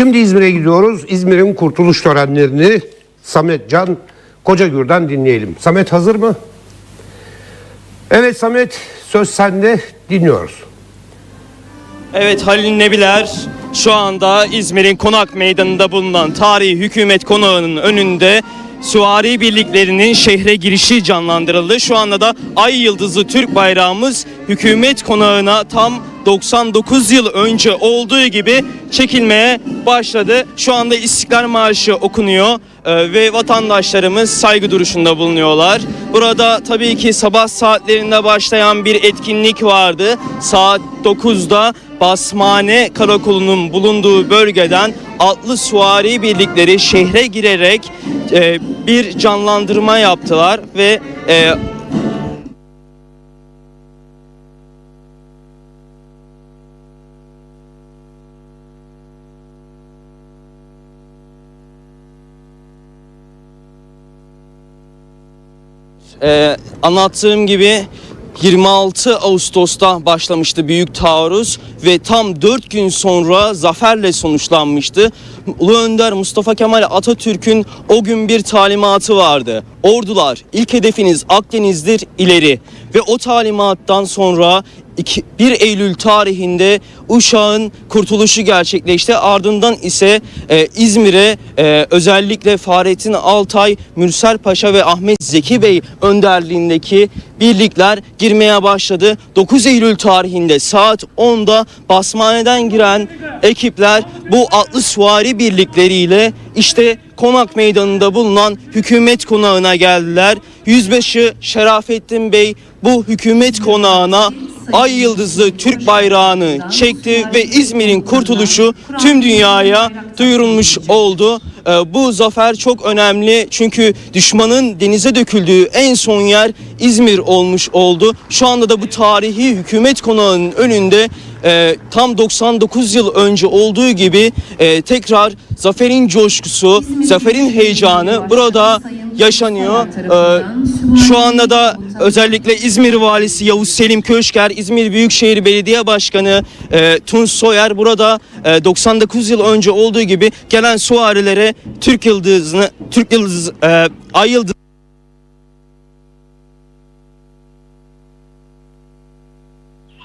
Şimdi İzmir'e gidiyoruz. İzmir'in kurtuluş törenlerini Samet Can Kocagür'den dinleyelim. Samet hazır mı? Evet Samet söz sende dinliyoruz. Evet Halil Nebiler şu anda İzmir'in Konak Meydanı'nda bulunan tarihi hükümet konağının önünde Süvari birliklerinin şehre girişi canlandırıldı. Şu anda da Ay Yıldızı Türk bayrağımız hükümet konağına tam 99 yıl önce olduğu gibi çekilmeye başladı. Şu anda İstiklal Marşı okunuyor e, ve vatandaşlarımız saygı duruşunda bulunuyorlar. Burada tabii ki sabah saatlerinde başlayan bir etkinlik vardı. Saat 9'da Basmane Karakolu'nun bulunduğu bölgeden atlı süvari birlikleri şehre girerek e, bir canlandırma yaptılar ve e, Ee, anlattığım gibi 26 Ağustos'ta başlamıştı büyük taarruz ve tam 4 gün sonra zaferle sonuçlanmıştı. Ulu Önder Mustafa Kemal Atatürk'ün o gün bir talimatı vardı. Ordular ilk hedefiniz Akdeniz'dir ileri ve o talimattan sonra 1 Eylül tarihinde Uşak'ın kurtuluşu gerçekleşti. Ardından ise e, İzmir'e e, özellikle Fahrettin Altay, Mürsel Paşa ve Ahmet Zeki Bey önderliğindeki birlikler girmeye başladı. 9 Eylül tarihinde saat 10'da Basmane'den giren ekipler bu atlı süvari birlikleriyle işte Konak Meydanı'nda bulunan hükümet konağına geldiler. Yüzbaşı Şerafettin Bey bu hükümet konağına ay yıldızlı Türk bayrağını çekti ve İzmir'in kurtuluşu tüm dünyaya duyurulmuş oldu. Ee, Bu zafer çok önemli çünkü düşmanın denize döküldüğü en son yer İzmir olmuş oldu. Şu anda da bu tarihi hükümet konağının önünde e, tam 99 yıl önce olduğu gibi e, tekrar zaferin coşkusu, zaferin heyecanı burada yaşanıyor. Ee, şu anda da özellikle İzmir Valisi Yavuz Selim Köşker, İzmir Büyükşehir Belediye Başkanı e, Tunç Soyer burada e, 99 yıl önce olduğu gibi gelen suarilere Türk Yıldızı'nı, Türk Yıldızı, e, Ay Yıldızı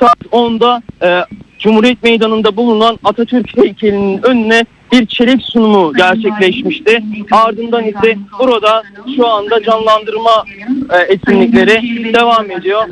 saat 10'da e, Cumhuriyet Meydanı'nda bulunan Atatürk heykelinin önüne bir çelik sunumu gerçekleşmişti. Ardından ise burada şu anda canlandırma e, etkinlikleri devam ediyor.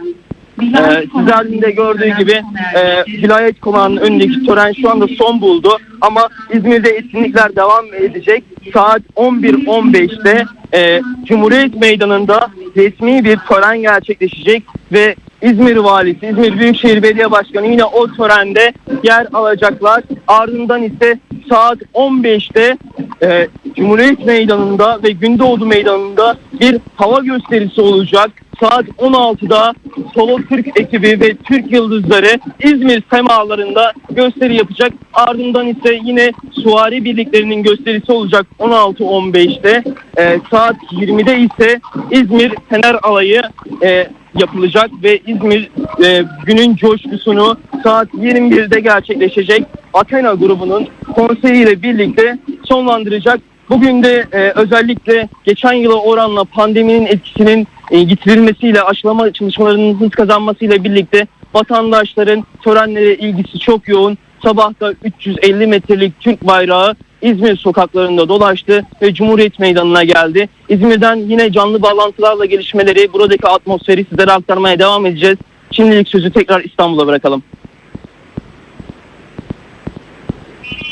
Ee, sizlerin de gördüğü gibi e, vilayet konağının önündeki tören şu anda son buldu. Ama İzmir'de etkinlikler devam edecek. Saat 11.15'te e, Cumhuriyet Meydanı'nda resmi bir tören gerçekleşecek ve İzmir Valisi, İzmir Büyükşehir Belediye Başkanı yine o törende yer alacaklar. Ardından ise saat 15'te e, Cumhuriyet Meydanı'nda ve Gündoğdu Meydanı'nda bir hava gösterisi olacak. Saat 16'da Solo Türk ekibi ve Türk Yıldızları İzmir semalarında gösteri yapacak. Ardından ise yine Suvari birliklerinin gösterisi olacak 16-15'te. Ee, saat 20'de ise İzmir Fener Alayı e, yapılacak ve İzmir e, günün coşkusunu saat 21'de gerçekleşecek Athena grubunun konseriyle birlikte sonlandıracak. Bugün de e, özellikle geçen yıla oranla pandeminin etkisinin e, yitirilmesiyle aşılama çalışmalarının hız kazanmasıyla birlikte vatandaşların törenlere ilgisi çok yoğun. Sabahta 350 metrelik Türk bayrağı İzmir sokaklarında dolaştı ve Cumhuriyet Meydanı'na geldi. İzmir'den yine canlı bağlantılarla gelişmeleri, buradaki atmosferi sizlere aktarmaya devam edeceğiz. Şimdilik sözü tekrar İstanbul'a bırakalım.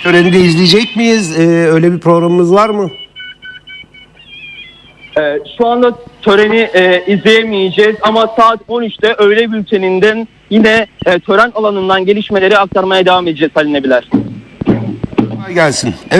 Töreni de izleyecek miyiz? Ee, öyle bir programımız var mı? Ee, şu anda töreni e, izleyemeyeceğiz ama saat 13'te öğle bülteninden yine e, tören alanından gelişmeleri aktarmaya devam edeceğiz Halil Nebiler. Kolay gelsin. Evet.